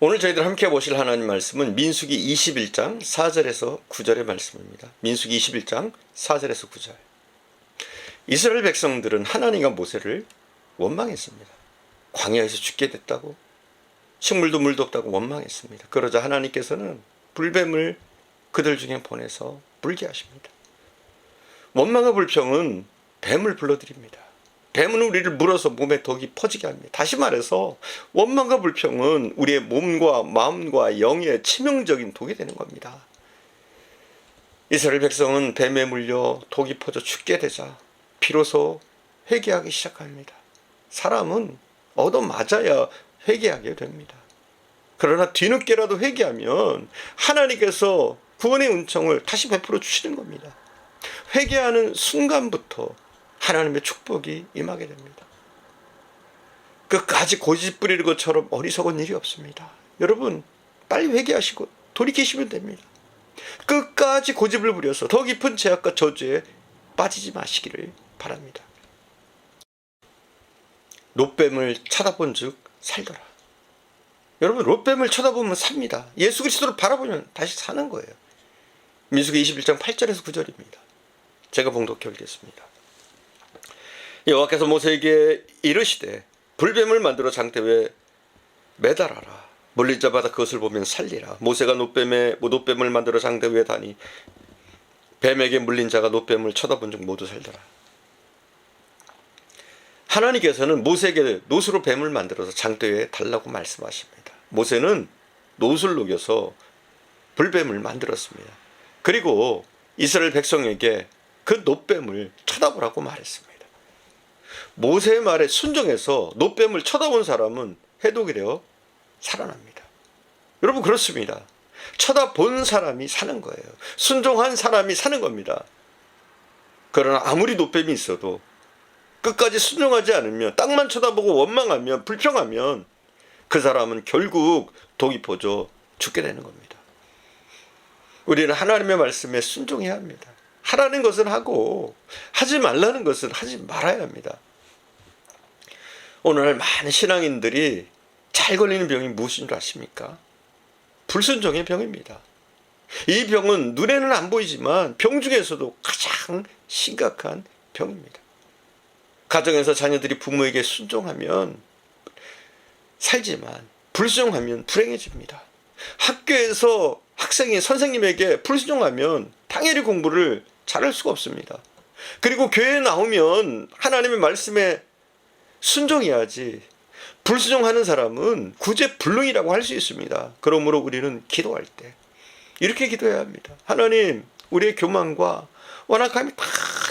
오늘 저희들 함께 보실 하나님 말씀은 민수기 21장 4절에서 9절의 말씀입니다. 민수기 21장 4절에서 9절. 이스라엘 백성들은 하나님과 모세를 원망했습니다. 광야에서 죽게 됐다고 식물도 물도 없다고 원망했습니다. 그러자 하나님께서는 불뱀을 그들 중에 보내서 불게 하십니다. 원망과 불평은 뱀을 불러들입니다. 뱀은 우리를 물어서 몸에 독이 퍼지게 합니다. 다시 말해서 원망과 불평은 우리의 몸과 마음과 영에 치명적인 독이 되는 겁니다. 이스라엘 백성은 뱀에 물려 독이 퍼져 죽게 되자 비로소 회개하기 시작합니다. 사람은 얻어 맞아야 회개하게 됩니다. 그러나 뒤늦게라도 회개하면 하나님께서 구원의 은총을 다시 베풀어 주시는 겁니다. 회개하는 순간부터 하나님의 축복이 임하게 됩니다. 끝까지 고집 부리는 것처럼 어리석은 일이 없습니다. 여러분, 빨리 회개하시고 돌이키시면 됩니다. 끝까지 고집을 부려서 더 깊은 죄악과 저주에 빠지지 마시기를 바랍니다. 롯뱀을 쳐다본 즉 살더라. 여러분, 롯뱀을 쳐다보면 삽니다. 예수 그리스도를 바라보면 다시 사는 거예요. 민수기 21장 8절에서 9절입니다. 제가 봉독해 올리겠습니다. 여호와께서 모세에게 이르시되 불뱀을 만들어 장대 위에 매달아라. 물린 자마다 그것을 보면 살리라. 모세가 노뱀에 노뱀을 만들어 장대 위에 다니 뱀에게 물린 자가 노뱀을 쳐다본 즉 모두 살더라. 하나님께서는 모세에게 노수로 뱀을 만들어서 장대 위에 달라고 말씀하십니다. 모세는 노술 녹여서 불뱀을 만들었습니다. 그리고 이스라엘 백성에게 그 노뱀을 쳐다보라고 말했습니다. 모세의 말에 순종해서 노뱀을 쳐다본 사람은 해독이 되어 살아납니다. 여러분 그렇습니다. 쳐다본 사람이 사는 거예요. 순종한 사람이 사는 겁니다. 그러나 아무리 노뱀이 있어도 끝까지 순종하지 않으면 땅만 쳐다보고 원망하면 불평하면 그 사람은 결국 독이 퍼져 죽게 되는 겁니다. 우리는 하나님의 말씀에 순종해야 합니다. 하라는 것은 하고 하지 말라는 것은 하지 말아야 합니다. 오늘날 많은 신앙인들이 잘 걸리는 병이 무엇인 줄 아십니까? 불순종의 병입니다. 이 병은 눈에는 안 보이지만 병 중에서도 가장 심각한 병입니다. 가정에서 자녀들이 부모에게 순종하면 살지만 불순종하면 불행해집니다. 학교에서 학생이 선생님에게 불순종하면 당연히 공부를 잘할 수가 없습니다. 그리고 교회에 나오면 하나님의 말씀에 순종해야지. 불순종하는 사람은 구제불능이라고 할 수 있습니다. 그러므로 우리는 기도할 때 이렇게 기도해야 합니다. 하나님, 우리의 교만과 완악함이 다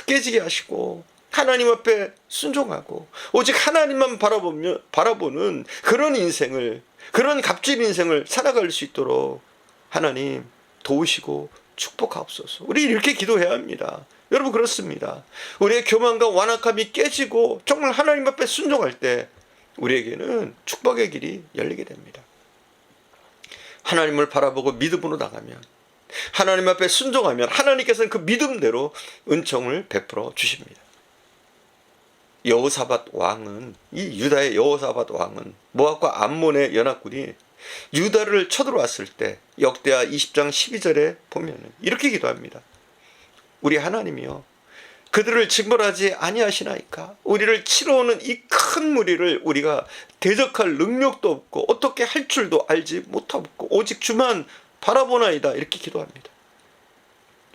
깨지게 하시고 하나님 앞에 순종하고 오직 하나님만 바라보며 바라보는 그런 인생을 그런 값진 인생을 살아갈 수 있도록 하나님 도우시고 축복하옵소서. 우리 이렇게 기도해야 합니다. 여러분 그렇습니다. 우리의 교만과 완악함이 깨지고 정말 하나님 앞에 순종할 때 우리에게는 축복의 길이 열리게 됩니다. 하나님을 바라보고 믿음으로 나가면 하나님 앞에 순종하면 하나님께서는 그 믿음대로 은총을 베풀어 주십니다. 여호사밧 왕은 이 유다의 여호사밧 왕은 모압과 암몬의 연합군이 유다를 쳐들어왔을 때 역대하 20장 12절에 보면 이렇게 기도합니다. 우리 하나님이요 그들을 징벌하지 아니하시나이까 우리를 치러오는 이 큰 무리를 우리가 대적할 능력도 없고 어떻게 할 줄도 알지 못하고 오직 주만 바라보나이다 이렇게 기도합니다.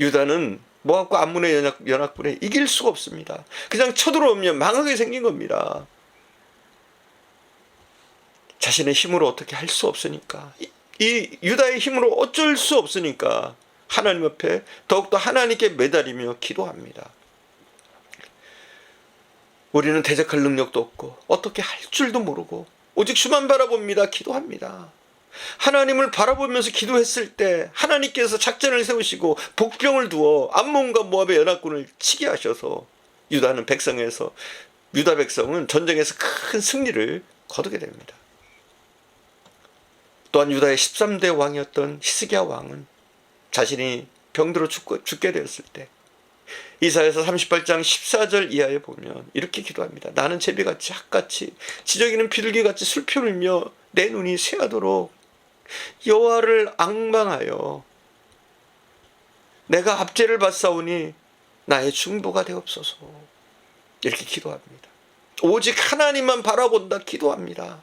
유다는 모압과 암문의 연합, 연합군에 이길 수가 없습니다. 그냥 쳐들어오면 망하게 생긴 겁니다. 자신의 힘으로 어떻게 할 수 없으니까 이, 이 유다의 힘으로 어쩔 수 없으니까 하나님 앞에 더욱더 하나님께 매달리며 기도합니다. 우리는 대적할 능력도 없고 어떻게 할 줄도 모르고 오직 주만 바라봅니다. 기도합니다. 하나님을 바라보면서 기도했을 때 하나님께서 작전을 세우시고 복병을 두어 암몬과 모압의 연합군을 치게 하셔서 유다는 백성에서 유다 백성은 전쟁에서 큰 승리를 거두게 됩니다. 또한 유다의 13대 왕이었던 히스기야 왕은 자신이 병들어 죽고, 죽게 되었을 때 이사에서 38장 14절 이하에 보면 이렇게 기도합니다. 나는 제비같이 학같이 지저귀는 비둘기같이 울며 내 눈이 쇠하도록 여호와를 앙망하여 내가 압제를 받사오니 나의 중보가 되옵소서. 이렇게 기도합니다. 오직 하나님만 바라본다 기도합니다.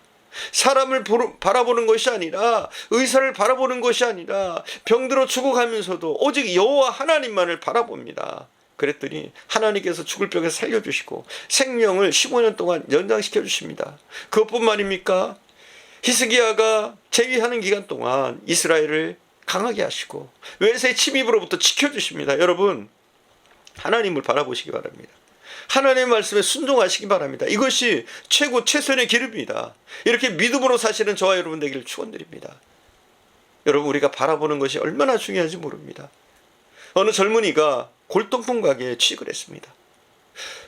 사람을 바라보는 것이 아니라 의사를 바라보는 것이 아니라 병들어 죽어가면서도 오직 여호와 하나님만을 바라봅니다. 그랬더니 하나님께서 죽을 병에서 살려주시고 생명을 15년 동안 연장시켜 주십니다. 그것뿐만입니까? 히스기야가 재위하는 기간 동안 이스라엘을 강하게 하시고 외세 침입으로부터 지켜주십니다. 여러분 하나님을 바라보시기 바랍니다. 하나님의 말씀에 순종하시기 바랍니다. 이것이 최고 최선의 기름입니다. 이렇게 믿음으로 사시는 저와 여러분 되기를 축원드립니다. 여러분 우리가 바라보는 것이 얼마나 중요한지 모릅니다. 어느 젊은이가 골동품 가게에 취직을 했습니다.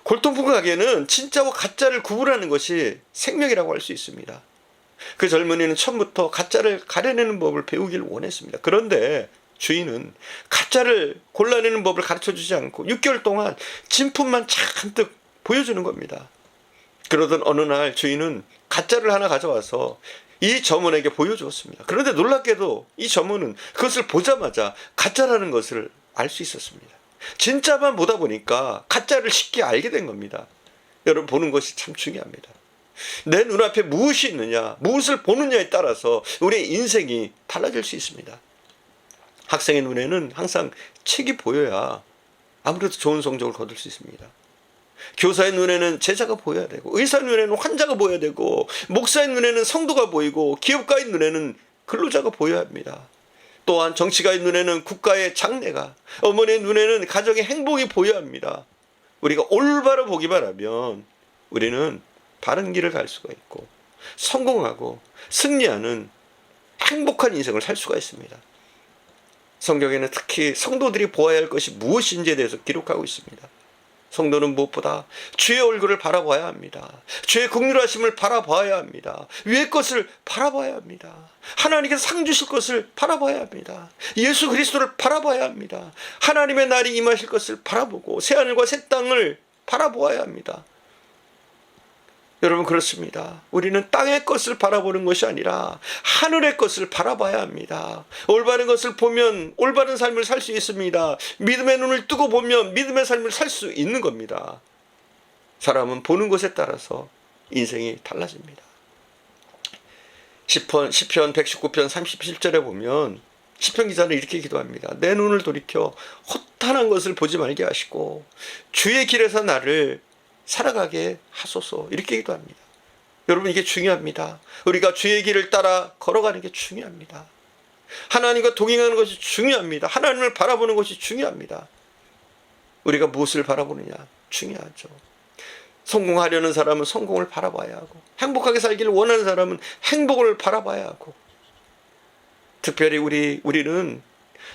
골동품 가게는 진짜와 가짜를 구분하는 것이 생명이라고 할 수 있습니다. 그 젊은이는 처음부터 가짜를 가려내는 법을 배우길 원했습니다. 그런데 주인은 가짜를 골라내는 법을 가르쳐 주지 않고 6개월 동안 진품만 잔뜩 보여주는 겁니다. 그러던 어느 날 주인은 가짜를 하나 가져와서 이 점원에게 보여주었습니다. 그런데 놀랍게도 이 점원은 그것을 보자마자 가짜라는 것을 알 수 있었습니다. 진짜만 보다 보니까 가짜를 쉽게 알게 된 겁니다. 여러분 보는 것이 참 중요합니다. 내 눈앞에 무엇이 있느냐, 무엇을 보느냐에 따라서 우리의 인생이 달라질 수 있습니다. 학생의 눈에는 항상 책이 보여야 아무래도 좋은 성적을 거둘 수 있습니다. 교사의 눈에는 제자가 보여야 되고, 의사의 눈에는 환자가 보여야 되고, 목사의 눈에는 성도가 보이고, 기업가의 눈에는 근로자가 보여야 합니다. 또한 정치가의 눈에는 국가의 장래가, 어머니의 눈에는 가정의 행복이 보여야 합니다. 우리가 올바로 보기만 하면 우리는 바른 길을 갈 수가 있고 성공하고 승리하는 행복한 인생을 살 수가 있습니다. 성경에는 특히 성도들이 보아야 할 것이 무엇인지에 대해서 기록하고 있습니다. 성도는 무엇보다 주의 얼굴을 바라봐야 합니다. 주의 국률하심을 바라봐야 합니다. 위의 것을 바라봐야 합니다. 하나님께서 상 주실 것을 바라봐야 합니다. 예수 그리스도를 바라봐야 합니다. 하나님의 날이 임하실 것을 바라보고 새 하늘과 새 땅을 바라보아야 합니다. 여러분 그렇습니다. 우리는 땅의 것을 바라보는 것이 아니라 하늘의 것을 바라봐야 합니다. 올바른 것을 보면 올바른 삶을 살 수 있습니다. 믿음의 눈을 뜨고 보면 믿음의 삶을 살 수 있는 겁니다. 사람은 보는 것에 따라서 인생이 달라집니다. 10편, 10편 119편 37절에 보면 시편 기자는 이렇게 기도합니다. 내 눈을 돌이켜 허탄한 것을 보지 말게 하시고 주의 길에서 나를 살아가게 하소서 이렇게 기도합니다. 여러분 이게 중요합니다. 우리가 주의 길을 따라 걸어가는 게 중요합니다. 하나님과 동행하는 것이 중요합니다. 하나님을 바라보는 것이 중요합니다. 우리가 무엇을 바라보느냐 중요하죠. 성공하려는 사람은 성공을 바라봐야 하고 행복하게 살기를 원하는 사람은 행복을 바라봐야 하고 특별히 우리 우리는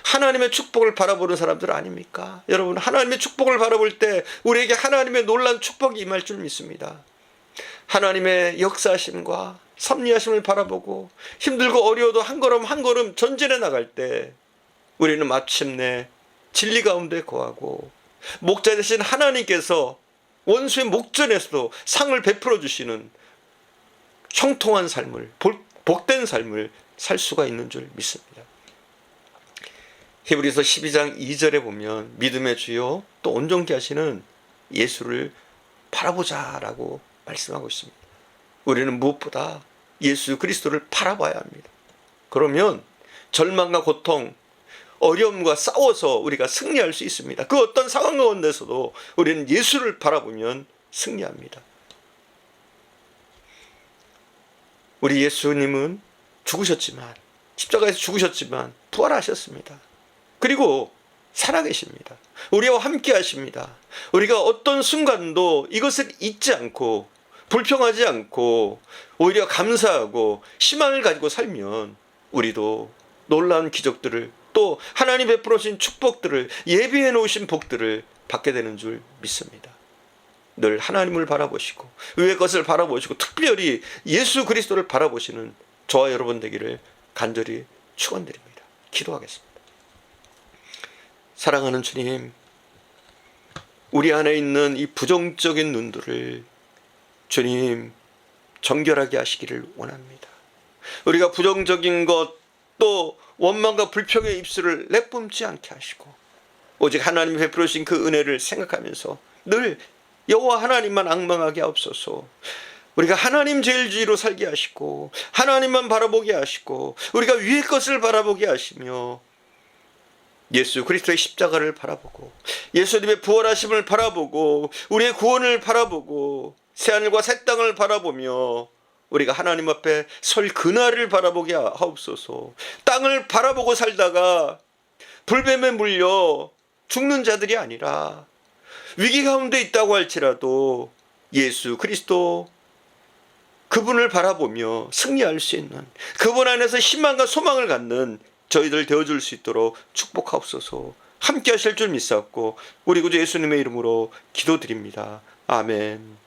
하나님의 축복을 바라보는 사람들 아닙니까? 여러분 하나님의 축복을 바라볼 때 우리에게 하나님의 놀란 축복이 임할 줄 믿습니다. 하나님의 역사하심과 섭리하심을 바라보고 힘들고 어려워도 한 걸음 한 걸음 전진해 나갈 때 우리는 마침내 진리 가운데 거하고 목자 되신 하나님께서 원수의 목전에서도 상을 베풀어 주시는 형통한 삶을 복- 복된 삶을 살 수가 있는 줄 믿습니다. 히브리서 12장 2절에 보면 믿음의 주요 또 온전케 하시는 예수를 바라보자라고 말씀하고 있습니다. 우리는 무엇보다 예수 그리스도를 바라봐야 합니다. 그러면 절망과 고통, 어려움과 싸워서 우리가 승리할 수 있습니다. 그 어떤 상황 가운데서도 우리는 예수를 바라보면 승리합니다. 우리 예수님은 죽으셨지만 십자가에서 죽으셨지만 부활하셨습니다. 그리고 살아계십니다. 우리와 함께 하십니다. 우리가 어떤 순간도 이것을 잊지 않고 불평하지 않고 오히려 감사하고 희망을 가지고 살면 우리도 놀라운 기적들을 또 하나님 베풀어 주신 축복들을 예비해 놓으신 복들을 받게 되는 줄 믿습니다. 늘 하나님을 바라보시고 의의 것을 바라보시고 특별히 예수 그리스도를 바라보시는 저와 여러분 되기를 간절히 축원드립니다. 기도하겠습니다. 사랑하는 주님, 우리 안에 있는 이 부정적인 눈들을 주님 정결하게 하시기를 원합니다. 우리가 부정적인 것, 또 원망과 불평의 입술을 내뿜지 않게 하시고 오직 하나님 베풀으신 그 은혜를 생각하면서 늘 여호와 하나님만 악망하게 하옵소서. 우리가 하나님 제일주의로 살게 하시고 하나님만 바라보게 하시고 우리가 위의 것을 바라보게 하시며 예수 그리스도의 십자가를 바라보고 예수님의 부활하심을 바라보고 우리의 구원을 바라보고 새하늘과 새 땅을 바라보며 우리가 하나님 앞에 설 그날을 바라보게 하옵소서. 땅을 바라보고 살다가 불뱀에 물려 죽는 자들이 아니라 위기 가운데 있다고 할지라도 예수 그리스도 그분을 바라보며 승리할 수 있는 그분 안에서 희망과 소망을 갖는 저희들 되어줄 수 있도록 축복하옵소서 함께 하실 줄 믿사옵고 우리 구주 예수님의 이름으로 기도드립니다. 아멘.